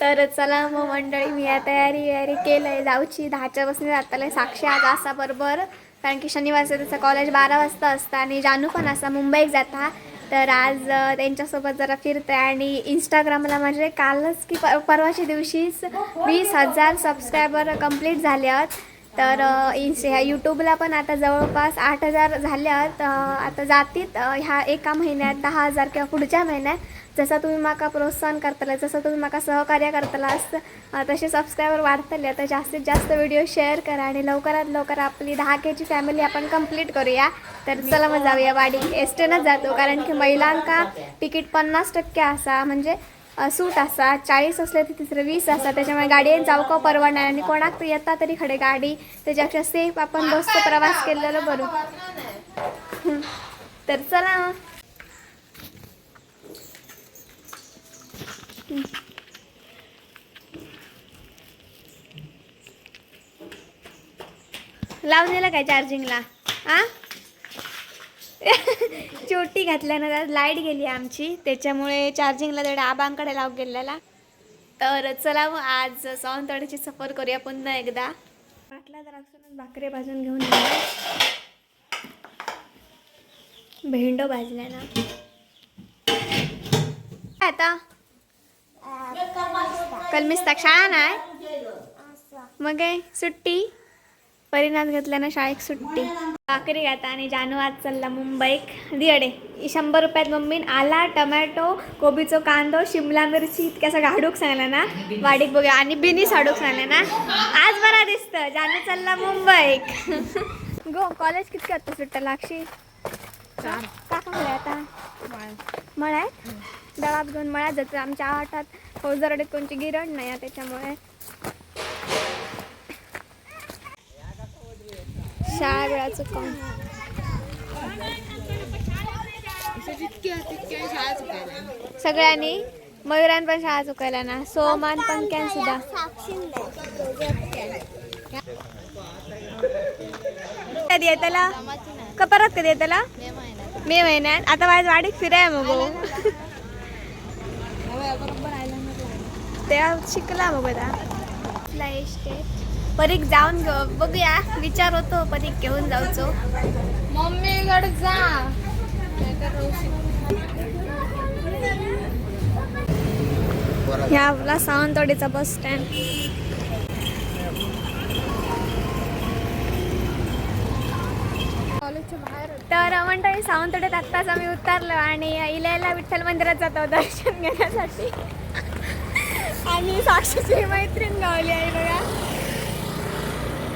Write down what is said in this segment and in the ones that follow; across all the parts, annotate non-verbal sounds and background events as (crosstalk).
तर चला मग मंडळी मी या तयारी वयारी केलं आहे जाऊची दहाच्या बसने जाताला साक्षी आज असा बरोबर. कारण की शनिवारचं त्याचं कॉलेज बारा वाजता असतं आणि जानू पण असा मुंबईत जाता. तर आज त्यांच्यासोबत जरा फिरते आणि इंस्टाग्रामला म्हणजे कालच की पर परवाच्या दिवशीच वीस हजार सबस्क्रायबर कंप्लीट झाले आहेत. तर इन्स ह्या यूट्यूबला पण आता जवळपास आठ हजार झाल्यात आता जातीत ह्या एका महिन्यात दहा हजार किंवा पुढच्या महिन्यात जसं तुम्ही माका प्रोत्साहन करतला जसं तुम्ही माका सहकार्य करतला तसे सबस्क्रायबर वाढतले. तर जास्तीत जास्त व्हिडिओ शेअर करा आणि लवकरात लवकर आपली दहा केची फॅमिली आपण कंप्लीट करूया. तर चला मग जाऊया वाडी. एस जातो. कारण की महिलांका तिकीट पन्नास टक्के असा म्हणजे सूट असा चाळीस असले तर तिसरं वीस असा त्याच्यामुळे गाडयेन जावका परवडणार आणि कोणाक तर येता तरी खडे गाडी त्याच्यापेक्षा सेफ आपण दोस्त प्रवास केलेलं बरं. तर चला. मग. लावून दिलं काय चार्जिंगला आ? (laughs) चोटी घातल्यानं लाइट गेली आमची. त्याच्यामुळे चार्जिंगला तेवढ्या आबांकडे लाव गेलेला. तर चला मग आज सावंतवाडीची सफर करूया पुन्हा एकदा. वाटला तर असूनच भाकरे भाजून घेऊन भेंडो भाजल्या ना. आता? आता कलमिस्ताक शाळा नाही? मग आहे सुट्टी? परिणाम घेतल्यानं शाळेत सुट्टी. भाकरी घाता आणि जानू आज चालला मुंबईक. दियडे. शंभर रुपयात मम्मीन आला टमॅटो कोबीचो कांदो शिमला मिरची इतक्या असं गाडूक सांगला ना. वाडीक बघूया. आणि बिनीस हाडूक सांगला ना. आज बरा दिसतं जानू चालला मुंबईक. (laughs) गो कॉलेज कितके आता सुट्टा लागशी का म्हणले आता? मळ्यात. दळात घेऊन मळ्यात जातो आमच्या आठात फौजरडीत कोणची गिरण नाही आहे त्याच्यामुळे. शाळा वेळा चुकवून सगळ्यांनी मयुरान पण शाळा चुकायला ना सोमान पण कॅन सुद्धा. कधी येतला का परत कधी येतला मे महिन्यात. आता माझ्या वाडीत फिराय मग (laughs) तेव्हा त्या शिकला मग आता. इस्टेट परीक जाऊन घेऊ बघूया. विचार होतो परीक घेऊन जाऊचो. मम्मीकडे जा. ह्या आपला सावंतवाडीचा बस स्टँड तर मंडळी सावंतवाडीत आत्ताच आम्ही उतरलो आणि इल्याला विठ्ठल मंदिरात जातो दर्शन घेण्यासाठी. आणि साक्षीची मैत्रीण गावली आहे बघा.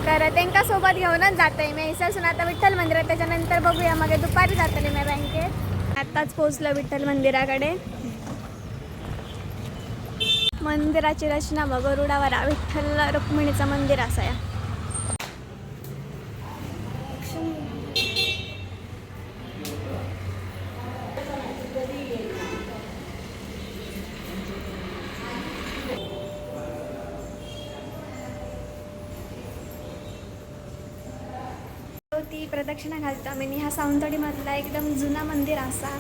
तर त्यांका सोबत घेऊनच जाते मी. इसासून आता विठ्ठल मंदिरात त्याच्यानंतर बघूया. मग दुपारी जातले मी बँकेत. आत्ताच पोहोचलो विठ्ठल मंदिराकडे. मंदिराची रचना बघ गरुडावर विठ्ठल रुक्मिणीचं मंदिर असा या ती प्रदक्षिणा घालतो. आम्ही आणि हा सावंतवाडीमधला एकदम जुना मंदिर असा.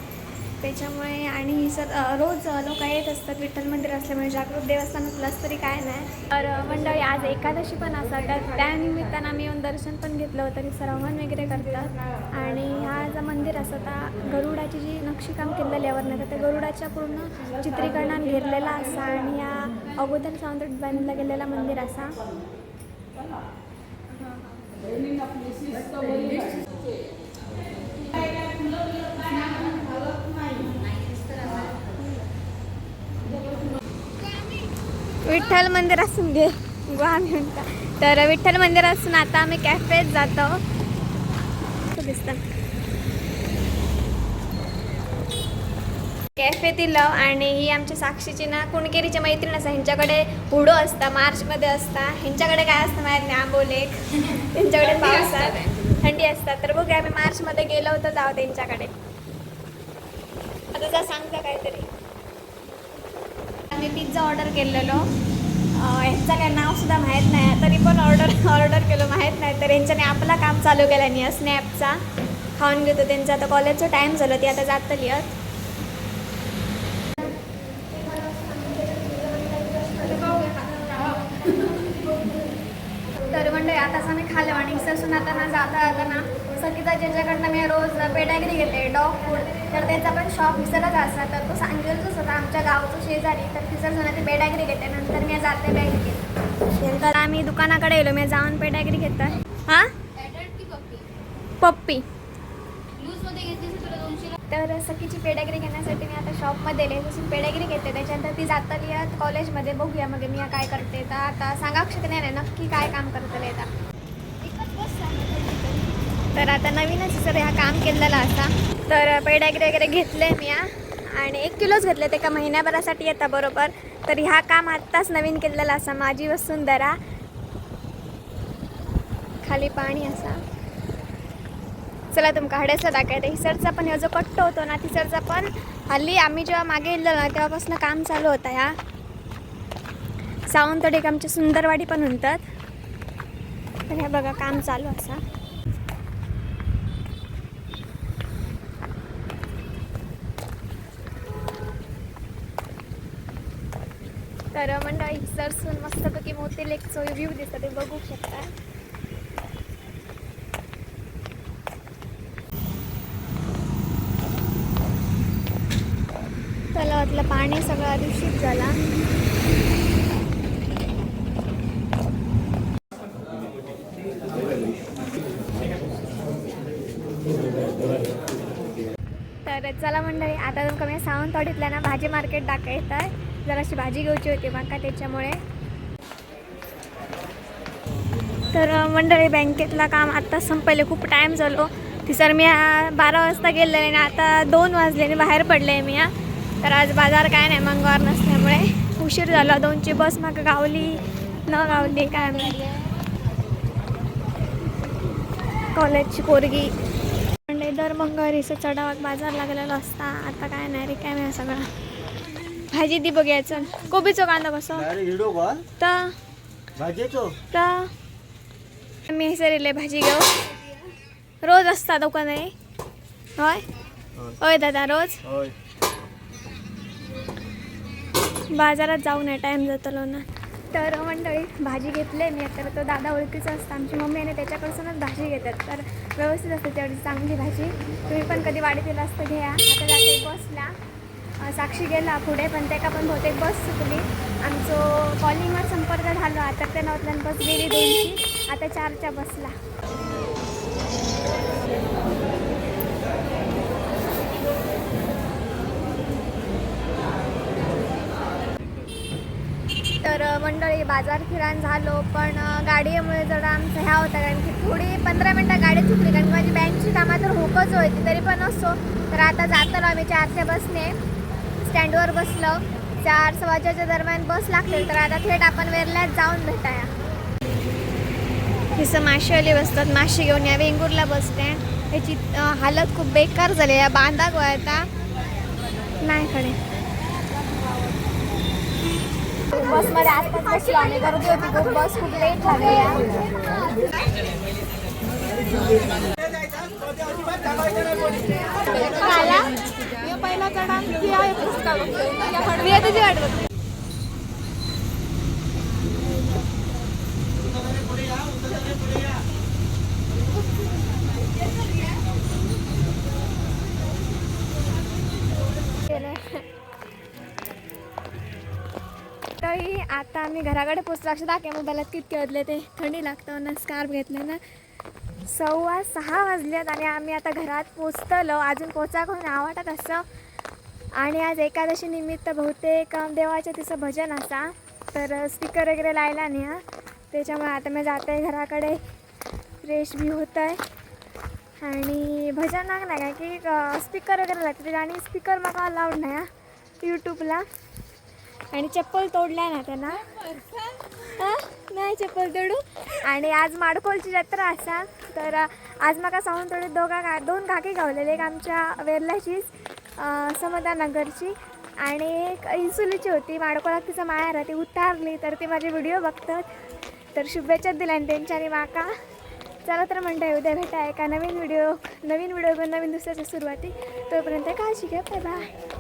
त्याच्यामुळे आणि सर रोज लोक येत असतात विठ्ठल मंदिर असल्यामुळे जागृत देवस्थान प्लस तरी काय नाही. तर मंडळी आज एकादशी पण असतात तर त्यानिमित्तानं आम्ही येऊन दर्शन पण घेतलं होतं. तरी सरावण वगैरे करतात. आणि हा जो मंदिर असं आता गरुडाची जी नक्षीकाम केलेलं यावर वरनं तर त्या गरुडाच्या पूर्ण चित्रीकरणात घेरलेला असा आणि या अगोदर सावंतवाडीत बांधलं गेलेला मंदिर असा. विठ्ठल मंदिर असून घे. गुहा म्हणता. तर विठ्ठल मंदिर असून आता आम्ही कॅफेत जातो. दिसतं. कॅफेतील आणि ही आमच्या साक्षीची ना कुणकेरीची मैत्रीण असता ह्यांच्याकडे हुडो असता मार्चमध्ये असता. ह्यांच्याकडे काय असतं माहीत नाही आंबोले. त्यांच्याकडे पावसात थंडी असतात. तर बघूया आम्ही मार्चमध्ये गेलो होतो जाऊ त्यांच्याकडे आता जा सांगता काहीतरी. आम्ही पिझ्झा ऑर्डर केलेलो. ह्यांचं काय नाव सुद्धा माहीत नाही. तरी पण ऑर्डर ऑर्डर केलं माहीत नाही. तर ह्यांच्याने आपला काम चालू केलं नाही स्नॅपचा खाऊन घेतो त्यांचा. आता कॉलेजचा टाईम झालं ती आता जात लिहत आता मी खाल्लं आणि सरसून आता ना जाता येताना ना ज्याच्याकडनं मी रोज पेडॅगरी घेते डॉग फूड तर त्याचा पण शॉप विसरत असला तर तो सांगेलच होता आमच्या गावचं शेजारी तर तिसर जण ती पेडॅगरी घेते नंतर मी जाते बँकेत नंतर आम्ही दुकानाकडे गेलो मी जाऊन पेडॅगरी घेतोय. हां? पप्पी. पप्पी तर सखीची पेडॅगरी घेण्यासाठी मी आता शॉपमध्ये येले तसून पेडॅगरी घेते. त्याच्यानंतर ती जाताली आहेत कॉलेजमध्ये बघूया मग मी काय करते. तर आता सांगा शकत नाही नक्की काय काम करतले आता. तर आता नवीनच सर हा काम केलेला असा. तर पेडॅगरी वगैरे घेतले मी हा. आणि एक किलोच घेतले ते एका महिन्याभरासाठी येतात बरोबर. तर ह्या काम आत्ताच नवीन केलेला असा माझी वसुंधरा खाली पाणी असा. चला तुमका हडेसं दाखवायचं हिसरचा पण हा जो कट्टो होतो ना तिसरचा पण हल्ली आम्ही जेव्हा मागे गेलो ना तेव्हापासून काम चालू होता ह्या सावंतवाडी आमची सुंदरवाडी पण म्हणतात. तर हे बघा काम चालू असा. तर मंडळी सरसून मस्तपैकी मोठे लेकचो व्ह्यू दिसतं ते बघू शकता. तलावातलं पाणी सगळं दूषित झाला. तर चला मंडळी आता तुमका मी सावंतवाडीतल्या ना भाजी मार्केट दाखवत आहे जराशी भाजी घेऊची होती माका त्याच्यामुळे. तर मंडळी बँकेतला काम आत्ता संपले. खूप टाईम झालो. तिसर मी बारा वाजता गेलेले आणि आता दोन वाजले आणि बाहेर पडले मी हा. तर आज बाजार काय नाही मंगळवार नसल्यामुळे उशीर झाला. दोनची बस माका गावली न गावली काय कॉलेजची पोरगी. म्हणजे दर मंगळवारीचं चढावाक बाजार लागलेला असता. आता काय नाही रे काय नाही सगळं. भाजी दी बघूया चल. कोबीचो कांदा कसो तर भाजेचो. तर मी सरिले भाजी घेऊ. रोज असता दुकान. आहे होय. होय दादा रोज? बाजारात जाऊ नये टाईम जातलो ना. तर मंडळी भाजी घेतले मी. तर तो दादा ओळखीचा असता. आमची मम्मी आणि त्याच्याकडसूनच भाजी घेतात. तर व्यवस्थित असते तेवढी चांगली भाजी. तुम्ही पण कधी वाढीतील असतं घ्या. आता जाते बसला. साक्षी गेला पुढे पण त्याका पण बहुतेक बस चुकली. आमचं कॉलिंगवर संपर्क झालो. आता त्या नवतल्यान बस गेली दोनची. आता चारच्या बसला. तर मंडळी बाजार फिरान झालो पण गाडीमुळे जरा आमचं ह्या होता. कारण की थोडी पंधरा मिनटं गाडी चुकली. कारण की माझी बँकची कामं तर होकच होती तरी पण असो. तर आता जातो आम्ही चारच्या बसने स्टँडवर बसलो. चार सव्वाच्या दरम्यान बस लागते तर आता थेट आपण वेरल्यात जाऊन भेटाया. तिथं माशेवाली बसतात. मासे घेऊन या. Vengurla bus stand. याची हालत खूप बेकार झाली या बांधा गोळ्याता नाही खडे. बसमध्ये आसपास आम्ही. गर्दी होती. खूप बस खूप लेट झाली पहिला चढा. आहे आता तुझी तरी आता आम्ही घराकडे पोचलो. लक्ष दाखवा मोबाईलात कितके वाजले ते थंडी लागतं ना स्कार्फ घेतले ना. सव्वा सहा वाजल्यात आणि आम्ही आता घरात पोचतलो. अजून पोचा कोण आवडत असं? आणि आज एकादशी निमित्त बहुतेक देवाच्या तिचं भजन असा. तर स्पीकर वगैरे लायला नाही हां. त्याच्यामुळे आता मी जाते घराकडे. फ्रेश बी होत आहे आणि भजन नाही काय की स्पीकर वगैरे लागते आणि स्पीकर मला अलाउड नाही हां. यूट्यूबला आणि चप्पल तोडल्या ना त्यांना. नाही चप्पल तोडू. आणि आज माडकोलची जत्रा असा. तर आज आज म्हाका सावंतवाडीत दोघा गा दोन काकी गावलेले एक आमच्या वेर्ल्याचीच अ, समतानगरची आणि एक इन्सुलीची होती. माडकोळात तिचं माया राहते. उतारली तर ती माझे व्हिडिओ बघतात. तर शुभेच्छा दिल्या आणि त्यांच्यानी माका. चला तर म्हणता उद्या भेटा एका नवीन व्हिडिओ नवीन व्हिडिओ नवीन दुसऱ्याच्या सुरुवाती. तोपर्यंत काळजी घ्या. Bye bye